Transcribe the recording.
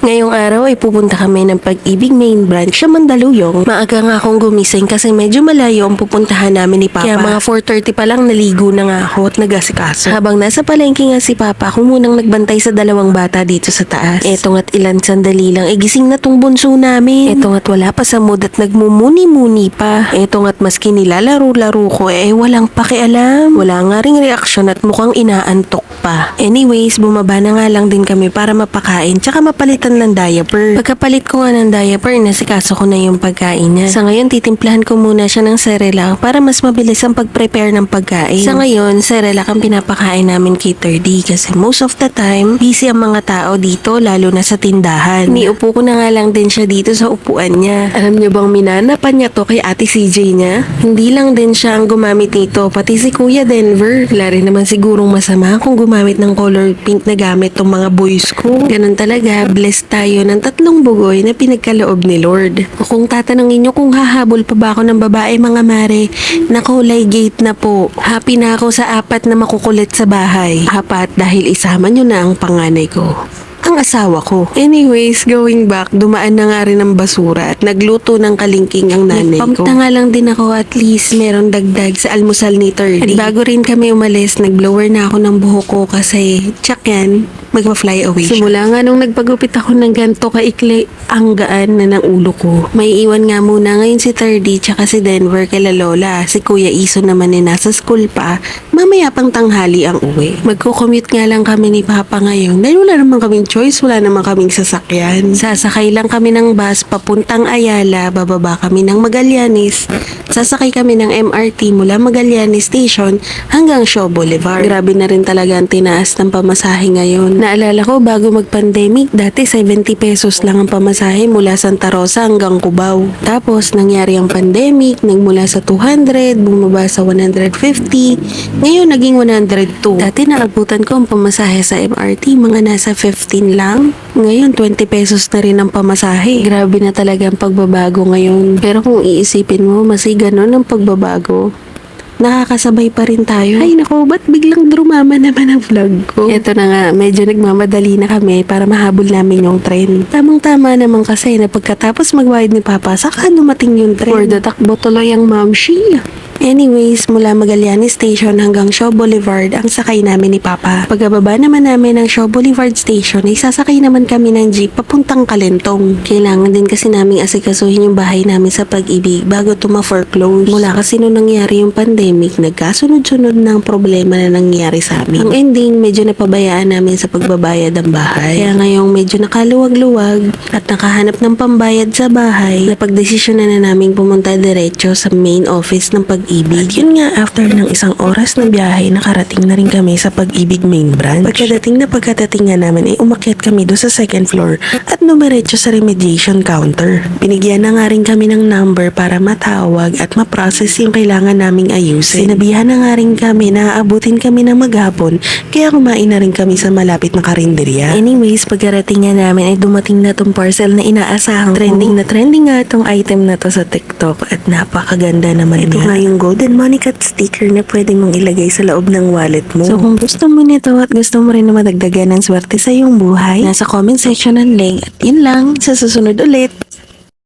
Ngayong araw ay pupunta kami ng pag-ibig main branch sa Mandaluyong. Maaga nga akong gumising kasi medyo malayo ang pupuntahan namin ni Papa. Kaya mga 4.30 pa lang naligo na nga ako at nagasikaso. Habang nasa palengke nga si Papa, ako munang nagbantay sa dalawang bata dito sa taas. Eto nga't ilan sandali lang, eh gising na tong bunso namin. Eto nga't wala pa sa mood at nagmumuni-muni pa. Eto nga't maski nilalaro-laro ko eh walang pakialam. Wala nga ring reaksyon at mukhang inaantok pa. Anyways, bumaba na nga lang din kami para mapakain tsaka mapalitan ng diaper. Pagkapalit ko nga ng diaper, nasikaso ko na yung pagkain niya. Sa ngayon, titimplahan ko muna siya ng Cerelac para mas mabilis ang pag-prepare ng pagkain. Sa ngayon, Cerelac ang pinapakain namin kay 3D kasi most of the time, busy ang mga tao dito lalo na sa tindahan. Niupo ko na nga lang din siya dito sa upuan niya. Alam niyo bang minanapan niya to kay ate CJ niya? Hindi lang din siya ang gumamit nito, pati si Kuya Denver. Wala rin naman sigurong masama kung gumamit ng color pink na gamit tong mga boys ko. Ganun talaga, blessed tayo ng tatlong bugoy na pinagkaloob ni Lord. Kung tatanungin niyo kung hahabol pa ba ako ng babae mga mare, na kulay gate na po. Happy na ako sa apat na makukulit sa bahay. Apat dahil isama niyo na ang panganay ko ang asawa ko. Anyways, going back, dumaan na nga rin ng basura at nagluto ng kalingking ang nanay ko. Nagpamta nga lang din ako at least meron dagdag sa almusal ni 30. At bago rin kami umalis, nagblower na ako ng buhok ko kasi tsak yan, magpa-fly away siya. Simula nga nung nagpagupit ako ng ganto kaikli, ang gaan na ng ulo ko. May iwan nga muna ngayon si 30 tsaka si Denver kala Lola. Si Kuya Iso naman eh nasa school pa. Mamaya pang tanghali ang uwi. Magko-commute nga lang kami ni Papa ngayon dahil wala naman kaming choice, wala naman kaming sasakyan. Sasakay lang kami ng bus papuntang Ayala, bababa kami ng Magallanes. Sasakay kami ng MRT mula Magallanes Station hanggang Shaw Boulevard. Grabe na rin talaga ang tinaas ng pamasahe ngayon. Naalala ko bago mag-pandemic, dati 70 pesos lang ang pamasahe mula Santa Rosa hanggang Cubao. Tapos nangyari ang pandemic, nagmula sa 200, bumaba sa 150, ngayon naging 102. Dati naabutan ko ang pamasahe sa MRT, mga nasa 15 lang. Ngayon 20 pesos na rin ang pamasahe. Grabe na talaga ang pagbabago ngayon. Pero kung iisipin mo, masig ganon ang pagbabago nakakasabay pa rin tayo. Ay nako, ba't biglang drumama naman ang vlog ko? Ito na nga, medyo nagmamadali na kami para mahabol namin yung train. Tamang-tama naman kasi na pagkatapos magbayad ni Papa, saka dumating yung train. For the takbo tuloy ang mamshi. Anyways, mula Magallanes Station hanggang Shaw Boulevard ang sakay namin ni Papa. Pagkababa naman namin ng Shaw Boulevard Station ay sasakay naman kami ng jeep papuntang Kalentong. Kailangan din kasi namin asikasuhin yung bahay namin sa pag-ibig bago to ma-foreclose. Mula kasi nung nangyari yung pandemic, nagkasunod-sunod ng problema na nangyari sa amin. Ang ending, medyo napabayaan namin sa pagbabayad ng bahay. Kaya ngayong medyo nakaluwag-luwag at nakahanap ng pambayad sa bahay, napagdesisyon na na namin pumunta diretso sa main office ng pag-ibig. Yun nga, after ng isang oras na biyahe, nakarating na rin kami sa pag-ibig main branch. Pagkadating na pagkadating nga namin, ay umakyat kami doon sa second floor at numeretso sa remediation counter. Binigyan na nga rin kami ng number para matawag at ma-process yung kailangan naming ayusin. Sinabihan na nga rin kami na aabutin kami ng maghapon, kaya kumain na rin kami sa malapit na karinderya. Anyways, pagkarating nga namin ay dumating na tong parcel na inaasahan. Trending na trending nga tong item na to sa TikTok at napakaganda naman Ito nga yung golden money cut sticker na pwede mong ilagay sa loob ng wallet mo. So kung gusto mo nito at gusto mo rin na madagdagan ng swerte sa iyong buhay, nasa comment section ang link. At yun lang, sa susunod ulit.